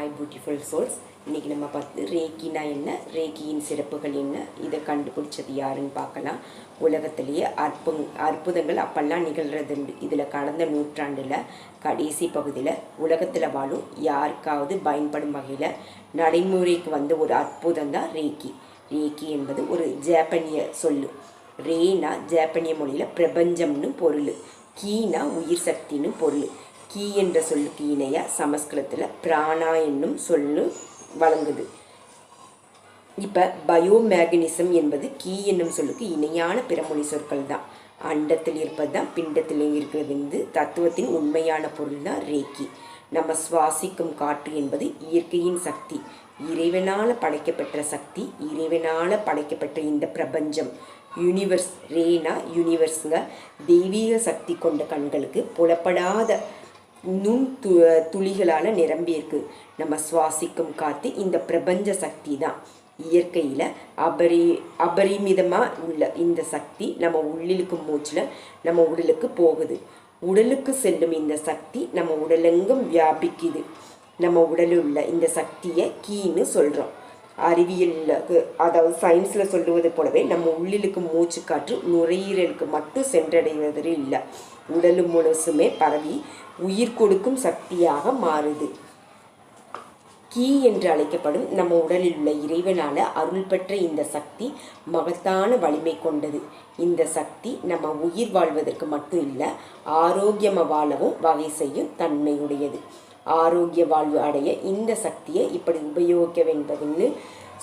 Hi beautiful souls இன்றைக்கி நம்ம பார்த்து ரேக்கினா என்ன? ரேக்கியின் சிறப்புகள் என்ன? இதை கண்டுபிடிச்சது யாருன்னு பார்க்கலாம். உலகத்திலேயே அற்பு அற்புதங்கள் அப்பெல்லாம் நிகழ்கிறது இதில் கடந்த நூற்றாண்டில் கடைசி பகுதியில் உலகத்தில் வாழும் யாருக்காவது பயன்படும் வகையில் நடைமுறைக்கு வந்த ஒரு அற்புதம் தான் ரேக்கி ரேக்கி என்பது ஒரு ஜாப்பனிய சொல்லு. ரேனா ஜாப்பனிய மொழியில் பிரபஞ்சம்னு பொருள். கீனா உயிர் சக்தின்னு பொருள். கீ என்ற சொல்லுக்கு இணைய சமஸ்கிருதத்தில் பிராணா என்னும் சொல்லு வழங்குது. இப்போ பயோமேகனிசம் என்பது கீ என்னும் சொல்லுக்கு இணையான பிறமொழி சொற்கள் தான் அண்டத்தில் இருப்பது தான் பிண்டத்தில் இருக்கிறது வந்து தத்துவத்தின் உண்மையான பொருள் தான் ரேக்கி. நம்ம சுவாசிக்கும் காற்று என்பது இயற்கையின் சக்தி. இறைவனால் படைக்கப்பட்ட சக்தி இறைவனால் படைக்கப்பட்ட இந்த பிரபஞ்சம். யூனிவர்ஸ் ரேனா யூனிவர்ஸுங்க தெய்வீக சக்தி கொண்ட கண்களுக்கு புலப்படாத நுண் து துளிகளால் நிரம்பியிருக்கு. நம்ம சுவாசிக்கும் காற்று இந்த பிரபஞ்ச சக்தி தான். இயற்கையில் அபரி அபரிமிதமாக உள்ள இந்த சக்தி நம்ம உள்ளிருக்கும் மூச்சில் நம்ம உடலுக்கு போகுது. உடலுக்கு செல்லும் இந்த சக்தி நம்ம உடலெங்கும் வியாபிக்குது. நம்ம உடலில் உள்ள இந்த சக்தியை கீன்னு சொல்கிறோம் அறிவியல் அதாவது சயின்ஸில் சொல்லுவது போலவே நம்ம உள்ளிலுக்கு மூச்சு காற்று நுரையீரலுக்கு மட்டும் சென்றடைவது இல்லை. உடல் முழுசுமே பரவி உயிர் கொடுக்கும் சக்தியாக மாறுது. கீ என்று அழைக்கப்படும் நம்ம உடலில் உள்ள இறைவனால அருள் பெற்ற இந்த சக்தி மகத்தான வலிமை கொண்டது. இந்த சக்தி நம்ம உயிர் வாழ்வதற்கு மட்டும் இல்லை ஆரோக்கியமாக வாழவும் வகை செய்யும் தன்மையுடையது. ஆரோக்கிய வாழ்வு அடைய இந்த சக்தியை இப்படி உபயோகிக்க வேண்டதுன்னு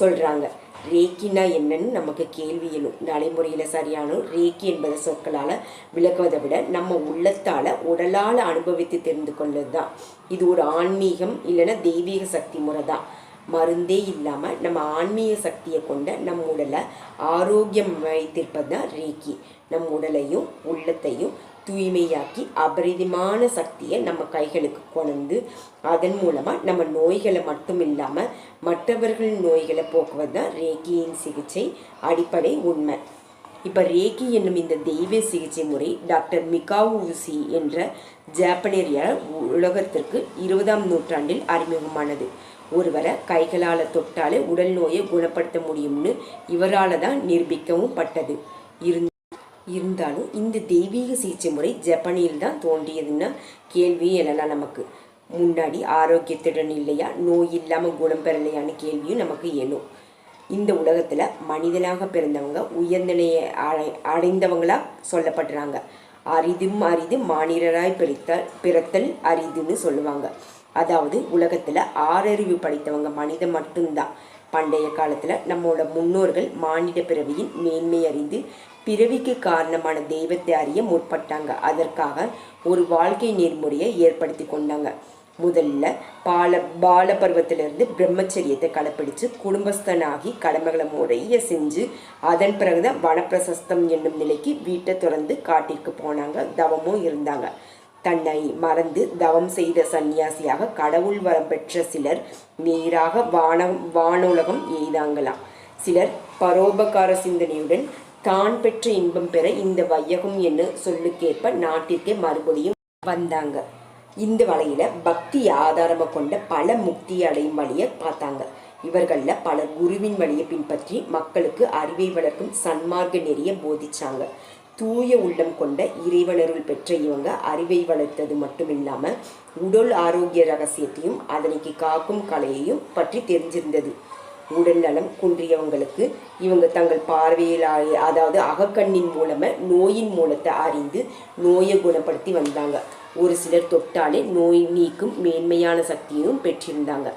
சொல்கிறாங்க ரேக்கினா என்னன்னு நமக்கு கேள்வி எழும். நடைமுறையில் சரியான ரேக்கி என்பத சொற்களால் விளக்குவதை விட நம்ம உள்ளத்தால் உடலால் அனுபவித்து தெரிந்து கொள்வது தான் இது ஒரு ஆன்மீகம் இல்லைன்னா தெய்வீக சக்தி முறை தான் மருந்தே இல்லாமல் நம்ம ஆன்மீக சக்தியை கொண்ட நம் உடலை ஆரோக்கியம் வைத்திருப்பது தான் ரேக்கி. நம் உடலையும் உள்ளத்தையும் தூய்மையாக்கி அபரிதமான சக்தியை நம்ம கைகளுக்கு கொண்டு அதன் மூலமாக நம்ம நோய்களை மட்டும் இல்லாமல் மற்றவர்கள் நோய்களை போக்குவது தான் ரேகியின் சிகிச்சை அடிப்படை உண்மை. இப்போ ரேகி என்னும் இந்த தெய்வ சிகிச்சை முறை டாக்டர் மிகாவுசி என்ற ஜாப்பனேரியால் உலகத்திற்கு இருபதாம் நூற்றாண்டில் அறிமுகமானது. ஒருவரை கைகளால் தொட்டாலே உடல் நோயை குணப்படுத்த முடியும்னு இவரால் தான் நிரூபிக்கவும் பட்டது. இருந்த இருந்தாலும் இந்த தெய்வீக சிகிச்சை முறை ஜப்பானில் தான் தோன்றியதுன்னா கேள்வி எழலாம் நமக்கு. முன்னாடி ஆரோக்கியத்துடன் இல்லையா நோய் இல்லாமல் குணம் பெறலையான்னு கேள்வியும் நமக்கு எழும். இந்த உலகத்தில் மனிதனாக பிறந்தவங்க உயர்ந்தனையை அடை அடைந்தவங்களாக சொல்லப்படுறாங்க. அரிதும் அரிது மானிடராய் பிறத்தல் பிறத்தல் அரிதுன்னு சொல்லுவாங்க. அதாவது உலகத்தில் ஆறறிவு படித்தவங்க மனிதன் மட்டும்தான். பண்டைய காலத்தில் நம்மளோட முன்னோர்கள் மானிட பிறவியின் மேன்மை அறிந்து பிறவிக்கு காரணமான தெய்வத்தை அறிய முற்பட்டாங்க. அதற்காக ஒரு வாழ்க்கை நேர்முறையை ஏற்படுத்தி கொண்டாங்க. முதல்ல பால பால பருவத்திலிருந்து பிரம்மச்சரியத்தை கடைப்பிடிச்சு குடும்பஸ்தனாகி கடமைகளை முறைய செஞ்சு அதன் பிறகுதான் வனப்பிரசஸ்தம் என்னும் நிலைக்கு வீட்டை திறந்து காட்டிற்கு போனாங்க. தவமும் இருந்தாங்க. தன்னை மறந்து தவம் செய்த சந்நியாசியாக கடவுள் வரம் பெற்ற சிலர் நேராக வான வானுலகம் எய்தாங்களாம். சிலர் பரோபகார சிந்தனையுடன் தான் பெற்ற இன்பம் பெற இந்த வையகம் என்று சொல்லுக்கேற்ப நாட்டிற்கே மறுபடியும் வந்தாங்க. இந்த வழியில பக்தி ஆதாரமாக கொண்ட பல முக்தி அடையும் வழியை பார்த்தாங்க. இவர்களில் பல குருவின் வழியை பின்பற்றி மக்களுக்கு அறிவை வளர்க்கும் சன்மார்க்க நெறிய போதிச்சாங்க. தூய உள்ளம் கொண்ட இறைவனருள் பெற்ற இவங்க அறிவை வளர்த்தது மட்டும் இல்லாமல் உடல் ஆரோக்கிய ரகசியத்தையும் அதனைக்கு காக்கும் கலையையும் பற்றி தெரிஞ்சிருந்தது. உடல் நலம் குன்றியவங்களுக்கு இவங்க தங்கள் பார்வையில் அதாவது அகக்கண்ணின் மூலமாக நோயின் மூலத்தை அறிந்து நோயை குணப்படுத்தி வந்தாங்க. ஒரு சிலர் தொட்டாலே நோய் நீக்கும் மேன்மையான சக்தியும் பெற்றிருந்தாங்க.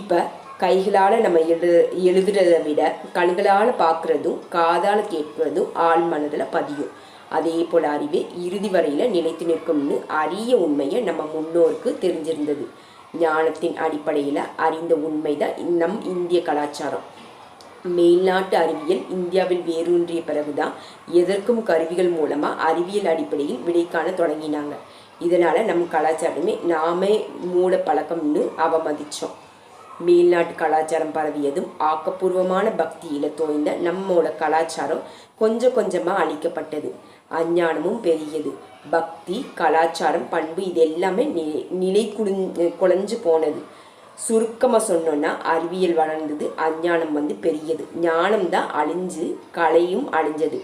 இப்போ கைகளால் நம்ம எழு எழுதுறதை விட கண்களால் பார்க்குறதும் காதால் கேட்குறதும் ஆள் மனதில் பதியும். அதே போல் அறிவே இறுதி வரையில் நிலைத்து நிற்கும்னு அரிய உண்மையை நம்ம முன்னோருக்கு தெரிஞ்சிருந்தது. ஞானத்தின் அடிப்படையில் அறிந்த உண்மைதான் நம் இந்திய கலாச்சாரம். மேல்நாட்டு அறிவியல் இந்தியாவில் வேரூன்றிய பிறகுதான் எதற்கும் கருவிகள் மூலமாக அறிவியல் அடிப்படையில் விடை காண தொடங்கினாங்க. இதனால் நம் கலாச்சாரமே நாமே மூட பழக்கம்னு அவமதித்தோம் மேல்நாட்டு கலாச்சாரம் பரவியதும் ஆக்கப்பூர்வமான பக்தியில் தோய்ந்த நம்மோட கலாச்சாரம் கொஞ்சம் கொஞ்சமாக அழிக்கப்பட்டது. அஞ்ஞானமும் பெரியது. பக்தி கலாச்சாரம் பண்பு இது எல்லாமே நிலை நிலை குடிஞ்சு குழஞ்சு போனது. சுருக்கமாக சொன்னோன்னா அறிவியல் வளர்ந்தது அஞ்ஞானம் வந்து பெரியது. ஞானம் தான் அழிஞ்சு கலையும் அழிஞ்சது.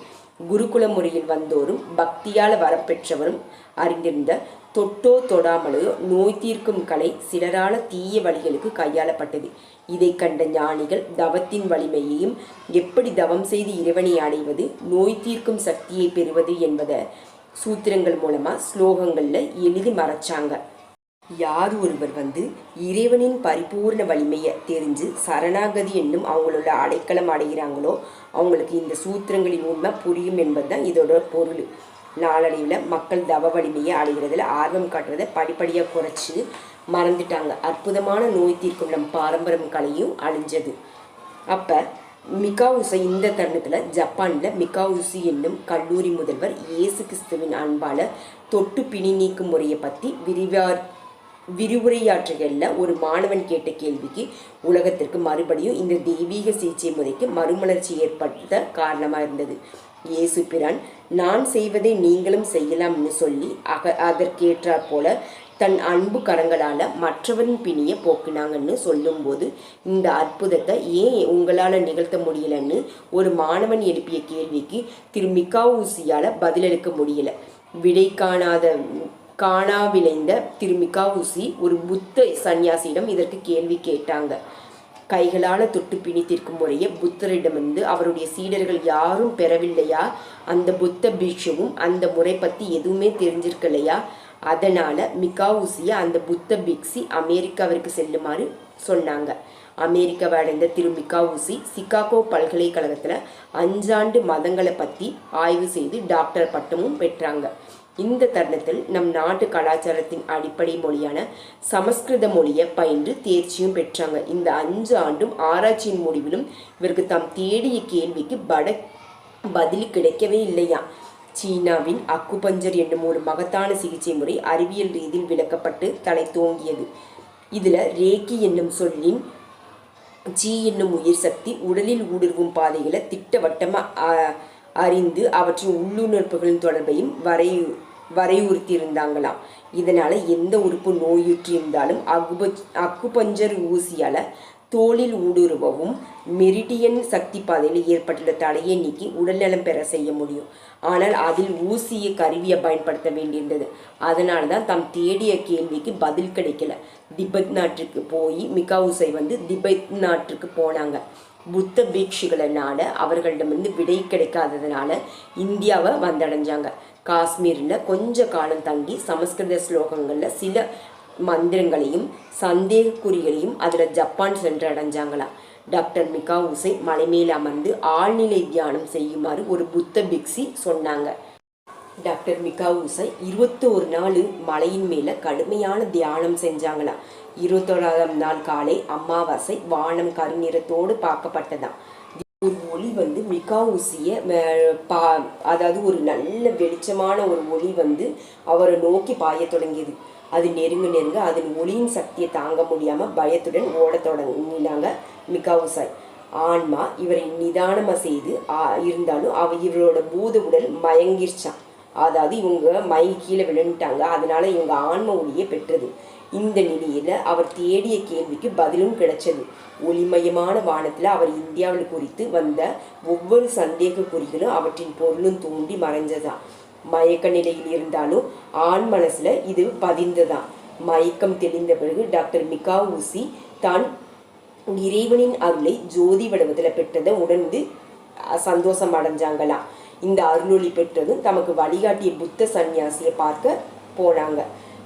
குருகுல முறையில் வந்தோரும் பக்தியால் வரப்பெற்றவரும் அறிந்திருந்த தொட்டோ தொடாமலையோ நோய் தீர்க்கும் கலை சிலரால தீய வழிகளுக்கு கையாளப்பட்டது. இதை கண்ட ஞானிகள் தவத்தின் வலிமையையும் எப்படி தவம் செய்து இறைவனை அடைவது நோய் தீர்க்கும் சக்தியை பெறுவது என்பதை சூத்திரங்கள் மூலமா ஸ்லோகங்கள்ல எழுதி மறைச்சாங்க. யார் ஒருவர் வந்து இறைவனின் பரிபூர்ண வலிமையை தெரிஞ்சு சரணாகதி என்னும் அவங்களோட அடைக்கலம் அடைகிறாங்களோ அவங்களுக்கு இந்த சூத்திரங்களின் உண்மை புரியும் என்பதுதான் இதோட பொருள். நாளடைவில் மக்கள் தவ வலிமையை அடைகிறதுல ஆர்வம் காட்டுறதை படிப்படியாக குறைச்சி மறந்துட்டாங்க. அற்புதமான நோய் தீர்க்கும் நம் பாரம்பரியம் கலையும் அழிஞ்சது. அப்போ மிகாவுசை இந்த தருணத்தில் ஜப்பானில் மிகாவுசி என்னும் கல்லூரி முதல்வர் இயேசு கிறிஸ்துவின் அன்பால் தொட்டு பிணி நீக்கும் முறையை பற்றி விரிவார் விரிவுரையாற்றுகளில் ஒரு மாணவன் கேட்ட கேள்விக்கு உலகத்திற்கு மறுபடியும் இந்த தெய்வீக சிகிச்சை முறைக்கு மறுமலர்ச்சி ஏற்படுத்த காரணமாக இருந்தது. இயேசு பிரான் நான் செய்வதை நீங்களும் செய்யலாம்னு சொல்லி அக அதற்கேற்றாற் போல தன் அன்பு கரங்களால் மற்றவரின் பிணியை போக்கினாங்கன்னு சொல்லும்போது இந்த அற்புதத்தை ஏன் உங்களால் நிகழ்த்த முடியலன்னு ஒரு மாணவன் எழுப்பிய கேள்விக்கு திரு மிக்காவூசியால் பதிலளிக்க முடியல. விடை காணாத காணாவிளைந்த திரு மிக்காவூசி ஒரு புத்த சந்நியாசியிடம் இதற்கு கேள்வி கேட்டாங்க. கைகளால் தொட்டு பிணித்திருக்கும் முறையை புத்தரிடமிருந்து அவருடைய சீடர்கள் யாரும் பெறவில்லையா? அந்த புத்த பிக்ஷுவும் அந்த முறை பற்றி எதுவுமே தெரிஞ்சிருக்கலையா? அதனால் மிகாவுசியை அந்த புத்த பிக்ஸி அமெரிக்காவிற்கு செல்லுமாறு சொன்னாங்க. அமெரிக்காவை அடைந்த திரு மிகாவுசி சிகாகோ பல்கலைக்கழகத்தில் அஞ்சாண்டு மதங்களை பற்றி ஆய்வு செய்து டாக்டர் பட்டமும் பெற்றாங்க. இந்த தருணத்தில் நம் நாட்டு கலாச்சாரத்தின் அடிப்படை மொழியான சமஸ்கிருத மொழியை பயின்று தேர்ச்சியும் பெற்றாங்க. இந்த அஞ்சு ஆண்டும் ஆராய்ச்சியின் முடிவிலும் இவருக்கு தாம் தேடிய கேள்விக்கு பட பதில் கிடைக்கவே இல்லையா சீனாவின் அக்குபஞ்சர் என்னும் ஒரு மகத்தான சிகிச்சை முறை அறிவியல் ரீதியில் விளக்கப்பட்டு தலை தோங்கியது. இதில் ரேக்கி என்னும் சொல்லின் ஜி என்னும் உயிர் சக்தி உடலில் ஊடுருவும் பாதைகளை திட்டவட்டமாக அறிந்து அவற்றின் உள்ளுணர்ப்புகளின் தொடர்பையும் வரையு வரையுறுத்தியிருந்தாங்களாம். இதனால் எந்த உறுப்பு நோயுற்று இருந்தாலும் அகுப அக்குபஞ்சர் ஊசியால் தோளில் ஊடுருவவும் மெரிடியன் சக்தி பாதையில் ஏற்பட்டுள்ள தடையை நீக்கி உடல்நலம் பெற செய்ய முடியும். ஆனால் அதில் ஊசியை கருவியை பயன்படுத்த வேண்டியிருந்தது. அதனால தான் தாம் தேடிய கேள்விக்கு பதில் கிடைக்கல. திபெத் நாட்டுக்கு போய் மிகாவுசை வந்து திபெத் நாட்டுக்கு போனாங்க. புத்த பீட்சிகளினால அவர்களிடமிருந்து விடை கிடைக்காததுனால இந்தியாவை வந்தடைஞ்சாங்க. காஷ்மீரில் கொஞ்ச காலம் தங்கி சமஸ்கிருத ஸ்லோகங்களில் சில மந்திரங்களையும் சந்தேகக்குறிகளையும் அதில் ஜப்பான் சென்று அடைஞ்சாங்களாம் டாக்டர் மிகா உசை மலை மேல் அமர்ந்து ஆழ்நிலை தியானம் செய்யுமாறு ஒரு புத்த பிக்ஸி சொன்னாங்க. டாக்டர் மிகா உசை இருபத்தோரு நாள் மலையின் மேலே கடுமையான தியானம் செஞ்சாங்களாம் இருபத்தோராம் நாள் காலை அமாவாசை வானம் கருநிறத்தோடு பார்க்கப்பட்டதாம். ஒரு ஒளி வந்து மிகா ஊசிய பா அதாவது ஒரு நல்ல வெளிச்சமான ஒரு ஒளி வந்து அவரை நோக்கி பாயத் தொடங்கியது. அது நெருங்க நெருங்க அதன் ஒளியின் சக்தியை தாங்க முடியாமல் பயத்துடன் ஓடத் தொடங்கினாங்க மிகாவுசாய் ஆன்மா இவரை நிதானமாக செய்து இருந்தாலும் அவ இவரோட பூத உடல் மயங்கிருச்சான் அதாவது இவங்க மயங்கி கீழே விழுந்துட்டாங்க. அதனால இவங்க ஆன்ம ஒளியை பெற்றது. இந்த நிலையில் அவர் தேடிய கேள்விக்கு பதிலும் கிடைச்சது. ஒளிமயமான வானத்தில் அவர் இந்தியாவில் குறித்து வந்த ஒவ்வொரு சந்தேக குறிகளும் அவற்றின் பொருளும் தூண்டி மறைஞ்சதான் மயக்க நிலையில் இருந்தாலும் ஆண் மனசில் இது பதிந்ததான் மயக்கம் தெளிந்த பிறகு டாக்டர் மிகா ஊசி தான் இறைவனின் அருளை ஜோதி வடிவத்தில் பெற்றதை உணர்ந்து சந்தோஷம் அடைஞ்சாங்களாம் இந்த அருளொளி பெற்றதும் தமக்கு வழிகாட்டிய புத்த சந்நியாசியை பார்க்க போனாங்க.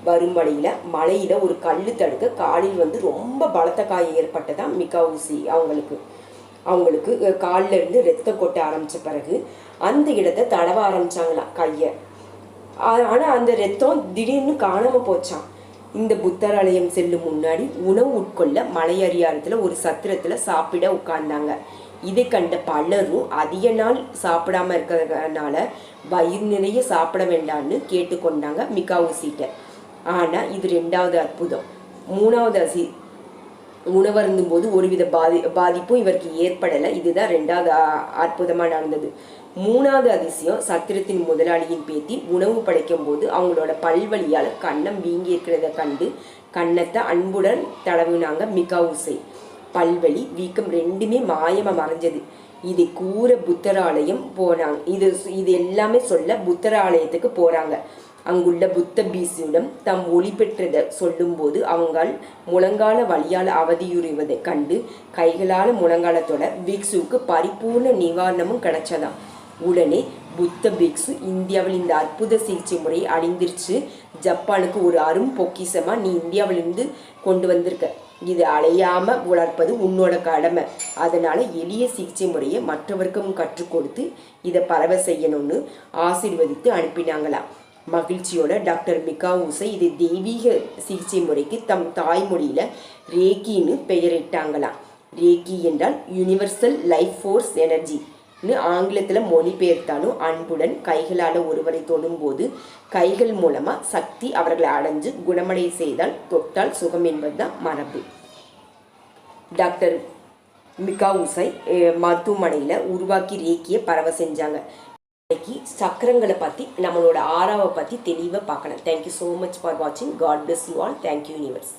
வரும் வழியில் மலையில் ஒரு கல் தடுக்க காலில் வந்து ரொம்ப பலத்த காயம் ஏற்பட்டதான் மிகா அவங்களுக்கு. அவங்களுக்கு காலில் இருந்து ரத்தம் கொட்ட ஆரம்பித்த பிறகு அந்த இடத்த தடவ ஆரம்பிச்சாங்களாம் கையை. ஆனால் அந்த ரத்தம் திடீர்னு காணாமல் போச்சான் இந்த புத்தராலயம் செல்லும் முன்னாடி உணவு உட்கொள்ள மலையறியாரத்தில் ஒரு சத்திரத்தில் சாப்பிட உட்கார்ந்தாங்க. இதை கண்ட பலரும் அதிக நாள் சாப்பிடாம இருக்கிறதுனால வயிறு நிறைய சாப்பிட வேண்டாம்னு கேட்டுக்கொண்டாங்க மிகாவுசிட்ட. ஆனால் இது ரெண்டாவது அற்புதம். மூணாவது அசி உணவருந்தும் போது ஒருவித பாதி பாதிப்பும் இவருக்கு ஏற்படலை. இதுதான் ரெண்டாவது அற்புதமாக நடந்தது. மூணாவது அதிசயம் சத்திரத்தின் முதலாளியின் பேத்தி உணவு படைக்கும் போது அவங்களோட பல்வழியால் கண்ணம் வீங்கி இருக்கிறத கண்டு கண்ணத்தை அன்புடன் தடவுனாங்க மிகாவுசை. பல்வழி வீக்கம் ரெண்டுமே மாயமாக மறைஞ்சது. இதை கூற புத்தராலயம் போனாங்க. இது இது எல்லாமே சொல்ல புத்தராலயத்துக்கு போகிறாங்க அங்குள்ள புத்த பீசியிடம் தம் ஒளி பெற்றதை சொல்லும்போது அவங்கள் முழங்கால வழியால் அவதியுறுவதை கண்டு கைகளால் முழங்காலத்தோட பிக்ஸுவுக்கு பரிபூர்ண நிவாரணமும் கிடைச்சதாம். உடனே புத்த பிக்ஸு இந்தியாவில் இந்த அற்புத சிகிச்சை முறை அழிந்திருச்சு ஜப்பானுக்கு ஒரு அரும் பொக்கிசமாக நீ இந்தியாவிலிருந்து கொண்டு வந்திருக்க. இது அழையாமல் வளர்ப்பது உன்னோட கடமை. அதனால் எளிய சிகிச்சை முறையை மற்றவருக்கும் கற்றுக் கொடுத்து இதை பரவ செய்யணும்னு ஆசிர்வதித்து அனுப்பினாங்களாம். மகிழ்ச்சியோட டாக்டர் மிகா ஊசை இது தெய்வீக சிகிச்சை முறைக்கு தம் தாய்மொழியில் ரேக்கின்னு பெயரிட்டாங்களாம் ரேக்கி என்றால் யுனிவர்சல் லைஃப் ஃபோர்ஸ் எனர்ஜின்னு ஆங்கிலத்தில் மொழிபெயர்த்தாலும் அன்புடன் கைகளால் ஒருவரை தொடும்போது கைகள் மூலமாக சக்தி அவர்களை அடைஞ்சு குணமடைய செய்தால் தொட்டால் சுகம் என்பதுதான் மரபு. டாக்டர் மிகாவுசை மருத்துவமனையில் உருவாக்கி ரேக்கியை பரவ செஞ்சாங்க. இன்னைக்கு சக்கரங்களை பற்றி நம்மளோட ஆறாவை பற்றி தெளிவாக பார்க்கணும். Thank you so much for வாட்சிங் God bless you all thank you universe